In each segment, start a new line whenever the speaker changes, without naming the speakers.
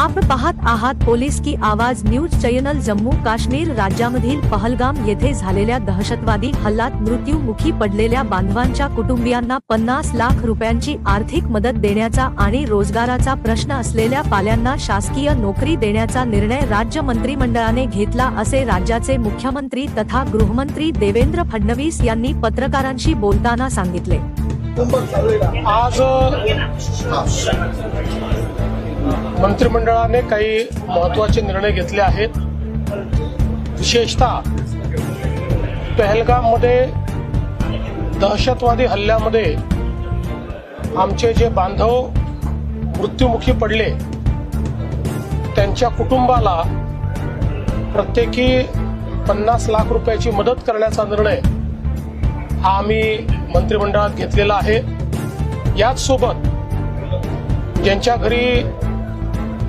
आपण पाहत आहात पोलीस की आवाज न्यूज चॅनल जम्मू काश्मीर राज्यामधील पहलगाम येथे झालेल्या दहशतवादी हल्लात मृत्यूमुखी पडलेल्या बांधवांच्या कुटुंबियांना पन्नास लाख रुपयांची आर्थिक मदत देण्याचा आणि रोजगाराचा प्रश्न असलेल्या पाल्यांना शासकीय नोकरी देण्याचा निर्णय राज्य मंत्रिमंडळाने घेतला असे राज्याचे मुख्यमंत्री तथा गृहमंत्री देवेंद्र फडणवीस यांनी पत्रकारांशी बोलताना सांगितले.
आज मंत्रिमंडळाने काही महत्त्वाचे निर्णय घेतले आहेत. विशेषतः पहलगाममध्ये दहशतवादी हल्ल्यामध्ये आमचे जे बांधव मृत्युमुखी पडले त्यांच्या कुटुंबाला प्रत्येकी पन्नास लाख रुपयाची मदत करण्याचा निर्णय हा आम्ही मंत्रिमंडळात घेतलेला आहे. याचसोबत ज्यांच्या घरी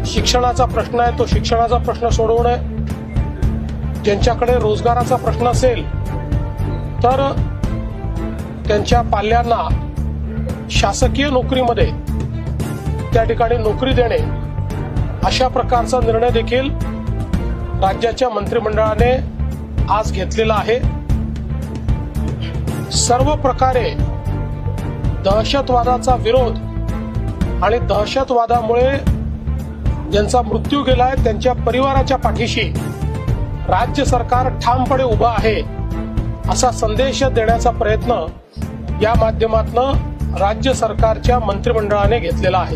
शिक्षणाचा प्रश्न आहे तो शिक्षणाचा प्रश्न सोडवणे ज्यांच्याकडे रोजगाराचा प्रश्न असेल तर त्यांच्या पाल्यांना शासकीय नोकरीमध्ये त्या ठिकाणी नोकरी देणे अशा प्रकारचा निर्णय देखील राज्याच्या मंत्रिमंडळाने आज घेतलेला आहे. सर्व प्रकारे दहशतवादाचा विरोध आणि दहशतवादामुळे ज्यांचा मृत्यू गेलाय त्यांच्या परिवाराच्या पाठीशी. राज्य सरकार ठामपणे उभं आहे असा संदेश देण्याचा प्रयत्न या माध्यमातून राज्य सरकारच्या मंत्रिमंडळाने घेतलेला आहे.